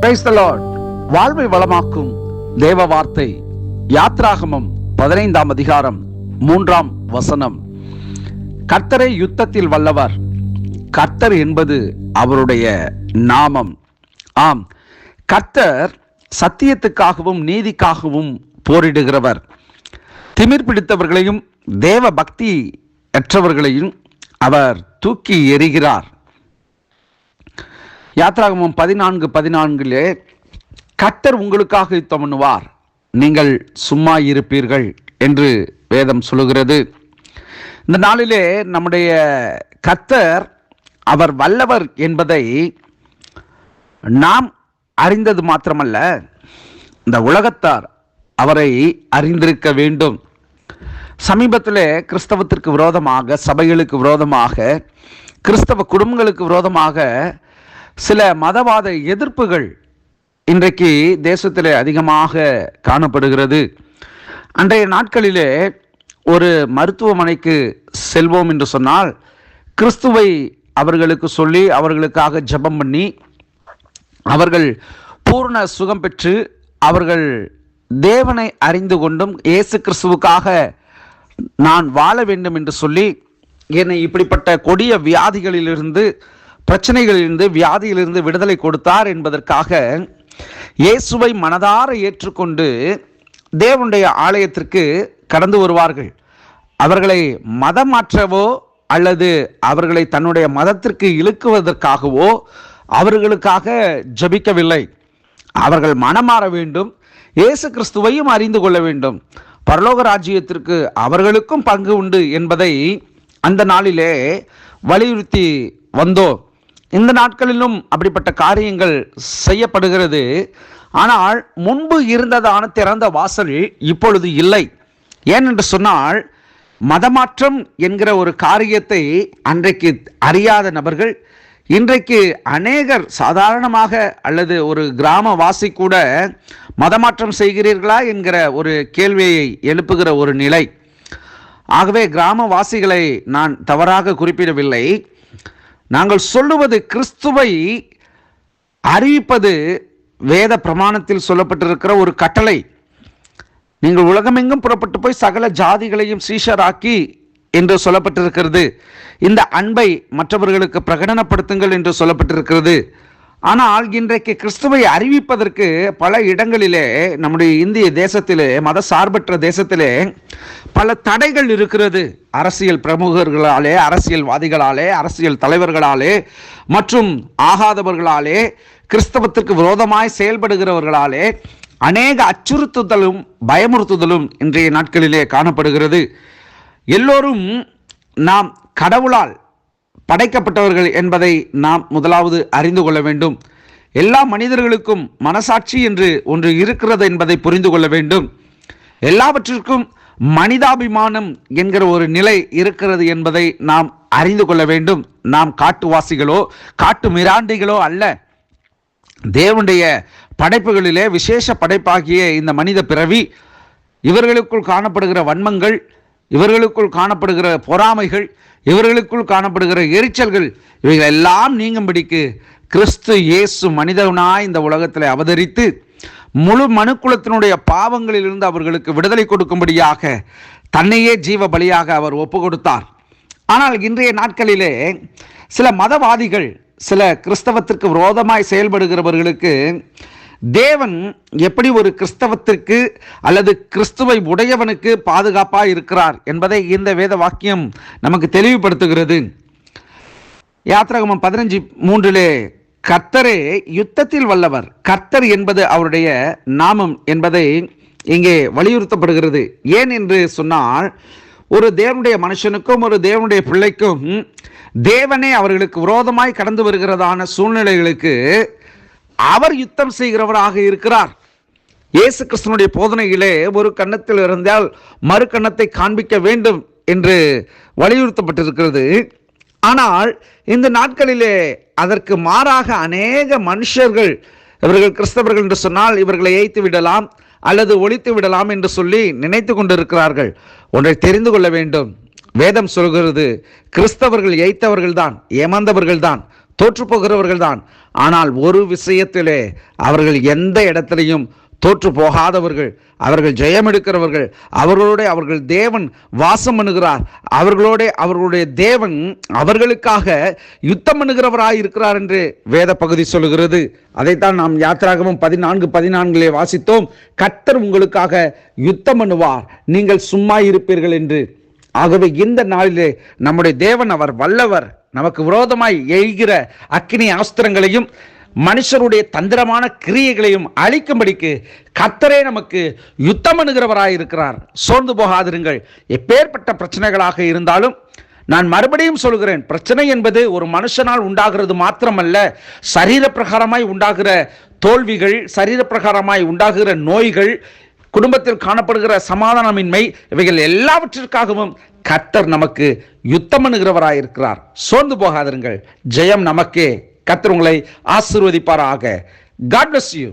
Praise வாழ்வை வளமாக்கும் தேவ வார்த்தை யாத்ராகமம் பதினைந்தாம் அதிகாரம் மூன்றாம் வசனம். கர்த்தரை யுத்தத்தில் வல்லவர். கர்த்தர் என்பது அவருடைய நாமம். ஆம். கர்த்தர் சத்தியத்துக்காகவும் நீதிக்காகவும் போரிடுகிறவர். திமிர் பிடித்தவர்களையும் தேவ பக்தி அற்றவர்களையும் அவர் தூக்கி எறிகிறார். யாத்ராகமம் பதினான்கு பதினான்கிலே கத்தர் உங்களுக்காக யுத்தம் பண்ணுவார். நீங்கள் சும்மா இருப்பீர்கள் என்று வேதம் சொல்லுகிறது. இந்த நாளிலே நம்முடைய கத்தர் அவர் வல்லவர் என்பதை நாம் அறிந்தது மாத்திரமல்ல இந்த உலகத்தார் அவரை அறிந்திருக்க வேண்டும். சமீபத்தில் கிறிஸ்தவத்திற்கு விரோதமாக சபைகளுக்கு விரோதமாக கிறிஸ்தவ குடும்பங்களுக்கு விரோதமாக சில மதவாத எதிர்ப்புகள் இன்றைக்கு தேசத்தில் அதிகமாக காணப்படுகிறது. அன்றைய நாட்களிலே ஒரு மருத்துவமனைக்கு செல்வோம் என்று சொன்னால் கிறிஸ்துவை அவர்களுக்கு சொல்லி அவர்களுக்காக ஜெபம் பண்ணி அவர்கள் பூர்ண சுகம் பெற்று அவர்கள் தேவனை அறிந்து கொண்டும் இயேசு கிறிஸ்துவுக்காக நான் வாழ வேண்டும் என்று சொல்லி என்னை இப்படிப்பட்ட கொடிய வியாதிகளிலிருந்து பிரச்சனைகளிலிருந்து வியாதியிலிருந்து விடுதலை கொடுத்தார் என்பதற்காக இயேசுவை மனதார ஏற்றுக்கொண்டு தேவனுடைய ஆலயத்திற்கு கடந்து வருவார்கள். அவர்களை மதம் மாற்றவோ அல்லது அவர்களை தன்னுடைய மதத்திற்கு இழுக்குவதற்காகவோ அவர்களுக்காக ஜபிக்கவில்லை. அவர்கள் மனமாற வேண்டும். இயேசு கிறிஸ்துவையும் அறிந்து கொள்ள வேண்டும். பரலோக ராஜ்யத்திற்கு அவர்களுக்கும் பங்கு உண்டு என்பதை அந்த நாளிலே வலியுறுத்தி வந்தோம். இந்த நாட்களிலும் அப்படிப்பட்ட காரியங்கள் செய்யப்படுகிறது. ஆனால் முன்பு இருந்ததான திறந்த வாசல் இப்பொழுது இல்லை. ஏனென்று சொன்னால் மதமாற்றம் என்கிற ஒரு காரியத்தை அன்றைக்கு அறியாத நபர்கள் இன்றைக்கு அநேகர் சாதாரணமாக அல்லது ஒரு கிராம வாசி கூட மதமாற்றம் செய்கிறீர்களா என்கிற ஒரு கேள்வியை எழுப்புகிற ஒரு நிலை. ஆகவே கிராமவாசிகளை நான் தவறாக குறிப்பிடவில்லை. நாங்கள் சொல்லுவது கிறிஸ்துவை அறிவிப்பது வேத பிரமாணத்தில் சொல்லப்பட்டிருக்கிற ஒரு கட்டளை. நீங்கள் உலகமெங்கும் புறப்பட்டு போய் சகல ஜாதிகளையும் சீஷராக்கி என்று சொல்லப்பட்டிருக்கிறது. இந்த அன்பை மற்றவர்களுக்கு பிரகடனப்படுத்துங்கள் என்று சொல்லப்பட்டிருக்கிறது. ஆனால் இன்றைக்கு கிறிஸ்துவை அறிவிப்பதற்கு பல இடங்களிலே நம்முடைய இந்திய தேசத்திலே மத சார்பற்ற தேசத்திலே பல தடைகள் இருக்கிறது. அரசியல் பிரமுகர்களாலே அரசியல்வாதிகளாலே அரசியல் தலைவர்களாலே மற்றும் ஆகாதவர்களாலே கிறிஸ்தவத்திற்கு விரோதமாய் செயல்படுகிறவர்களாலே அநேக அச்சுறுத்துதலும் பயமுறுத்துதலும் இன்றைய நாட்களிலே காணப்படுகிறது. எல்லோரும் நாம் கடவுளால் படைக்கப்பட்டவர்கள் என்பதை நாம் முதலாவது அறிந்து கொள்ள வேண்டும். எல்லா மனிதர்களுக்கும் மனசாட்சி என்று ஒன்று இருக்கிறது என்பதை புரிந்து கொள்ள வேண்டும். எல்லாவற்றிற்கும் மனிதாபிமானம் என்கிற ஒரு நிலை இருக்கிறது என்பதை நாம் அறிந்து கொள்ள வேண்டும். நாம் காட்டுவாசிகளோ காட்டு மிராண்டிகளோ அல்ல. தேவனுடைய படைப்புகளிலே விசேஷ படைப்பாகிய இந்த மனித பிறவி இவர்களுக்குள் காணப்படுகிற வன்மங்கள் இவர்களுக்குள் காணப்படுகிற பொறாமைகள் இவர்களுக்குள் காணப்படுகிற எரிச்சல்கள் இவைகள் எல்லாம் நீங்கும்படிக்கு கிறிஸ்து இயேசு மனிதனாய் இந்த உலகத்தில் அவதரித்து முழு மனுக்குலத்தினுடைய பாவங்களிலிருந்து அவர்களுக்கு விடுதலை கொடுக்கும்படியாக தன்னையே ஜீவ பலியாக அவர் ஒப்பு கொடுத்தார் ஆனால் இன்றைய நாட்களிலே சில மதவாதிகள் சில கிறிஸ்தவத்திற்கு விரோதமாய் செயல்படுகிறவர்களுக்கு தேவன் எப்படி ஒரு கிறிஸ்தவத்திற்கு அல்லது கிறிஸ்துவை உடையவனுக்கு பாதுகாப்பாக இருக்கிறார் என்பதை இந்த வேத வாக்கியம் நமக்கு தெளிவுபடுத்துகிறது. யாத்திரகமம் பதினஞ்சு மூன்றிலே கர்த்தரே யுத்தத்தில் வல்லவர். கர்த்தர் என்பது அவருடைய நாமம் என்பதை இங்கே வலியுறுத்தப்படுகிறது. ஏன் என்று சொன்னால் ஒரு தேவனுடைய மனுஷனுக்கும் ஒரு தேவனுடைய பிள்ளைக்கும் தேவனே அவர்களுக்கு விரோதமாய் கடந்து வருகிறதான சூழ்நிலைகளுக்கு அவர் யுத்தம் செய்கிறவராக இருக்கிறார். இயேசு கிறிஸ்தனுடைய போதனையிலே ஒரு கன்னத்தில் இருந்தால் மறு கன்னத்தை காண்பிக்க வேண்டும் என்று வலியுறுத்தப்பட்டிருக்கிறது. ஆனால் இந்த நாட்களிலே அதற்கு மாறாக அநேக மனுஷர்கள் இவர்கள் கிறிஸ்தவர்கள் என்று சொன்னால் இவர்களை ஏய்த்து விடலாம் அல்லது ஒழித்து விடலாம் என்று சொல்லி நினைத்து கொண்டிருக்கிறார்கள். ஒன்றை தெரிந்து கொள்ள வேண்டும். வேதம் சொல்கிறது கிறிஸ்தவர்கள் எய்த்தவர்கள்தான் ஏமாந்தவர்கள்தான் தோற்றுப்போகிறவர்கள்தான். தான் ஆனால் ஒரு விஷயத்திலே அவர்கள் எந்த இடத்திலையும் தோற்று போகாதவர்கள் அவர்கள் ஜெயம் எடுக்கிறவர்கள் அவர்களோட அவர்கள் தேவன் வாசம் பண்ணுகிறார் அவர்களோட அவர்களுடைய தேவன் அவர்களுக்காக யுத்தம் பண்ணுகிறவராய் இருக்கிறார் என்று வேத பகுதி சொல்லுகிறது. அதைத்தான் நாம் யாத்திராகவும் பதினான்கு பதினான்கிலே வாசித்தோம். கத்தர் உங்களுக்காக யுத்தம் பண்ணுவார் நீங்கள் சும்மா இருப்பீர்கள் என்று. ஆகவே இந்த நாளிலே நம்முடைய தேவன் அவர் வல்லவர். நமக்கு விரோதமாய் எய்கிற அக்கினி ஆஸ்திரங்களையும் மனுஷருடைய தந்திரமான கிரியைகளையும் அழிக்கும்படிக்கு கத்தரே நமக்கு யுத்தம் இருக்கிறார். சோர்ந்து போகாதிருங்கள். எப்பேற்பட்ட பிரச்சனைகளாக இருந்தாலும் நான் மறுபடியும் சொல்கிறேன் பிரச்சனை என்பது ஒரு மனுஷனால் உண்டாகிறது மாத்திரமல்ல சரீர பிரகாரமாய் உண்டாகிற தோல்விகள் சரீர பிரகாரமாய் உண்டாகிற நோய்கள் குடும்பத்தில் காணப்படுகிற சமாதானமின்மை இவைகள் எல்லாவற்றிற்காகவும் கத்தர் நமக்கு யுத்தம் இருக்கிறார் சோர்ந்து போகாதிருங்கள். ஜெயம் நமக்கே. கத்தர் உங்களை ஆசீர்வதிப்பாராக. God bless you